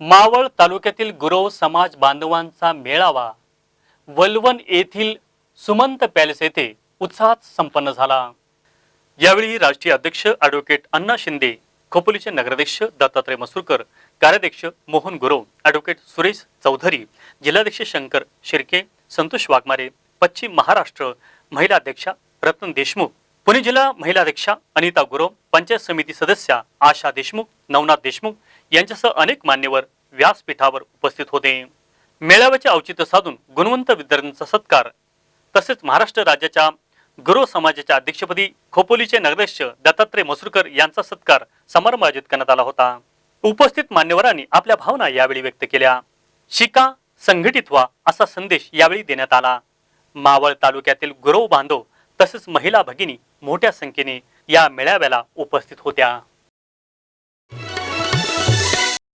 मावळ तालुक्यातील गुरव समाज बांधवांचा मेळावा वलवण येथील सुमंत पॅलेस येथे उत्साहात संपन्न झाला. यावेळी राष्ट्रीय अध्यक्ष ॲडव्होकेट अण्णा शिंदे खोपोलीचे नगराध्यक्ष दत्तात्रय मसूरकर कार्याध्यक्ष मोहन गुरव ॲडव्होकेट सुरेश चौधरी जिल्हाध्यक्ष शंकर शिर्के संतोष वाघमारे पश्चिम महाराष्ट्र महिला अध्यक्षा रत्न देशमुख पुणे जिल्हा महिला अध्यक्षा अनिता गुरव पंचायत समिती सदस्या आशा देशमुख नवनाथ देशमुख यांच्यासह अनेक मान्यवर व्यासपीठावर उपस्थित होते. मेळाव्याचे औचित्य साधून गुणवंत विद्यार्थ्यांचा सत्कार तसेच महाराष्ट्र राज्याच्या गुरु समाजाच्या अध्यक्षपदी खोपोलीचे नगराध्यक्ष दत्तात्रय मसुरकर यांचा सत्कार समारंभ आयोजित करण्यात आला होता. उपस्थित मान्यवरांनी आपल्या भावना यावेळी व्यक्त केल्या. शिका संघटित व्हा असा संदेश यावेळी देण्यात आला. मावळ तालुक्यातील गुरव बांधव तसेच महिला भगिनी मोठ्या संख्येने या मेळाव्याला उपस्थित होत्या.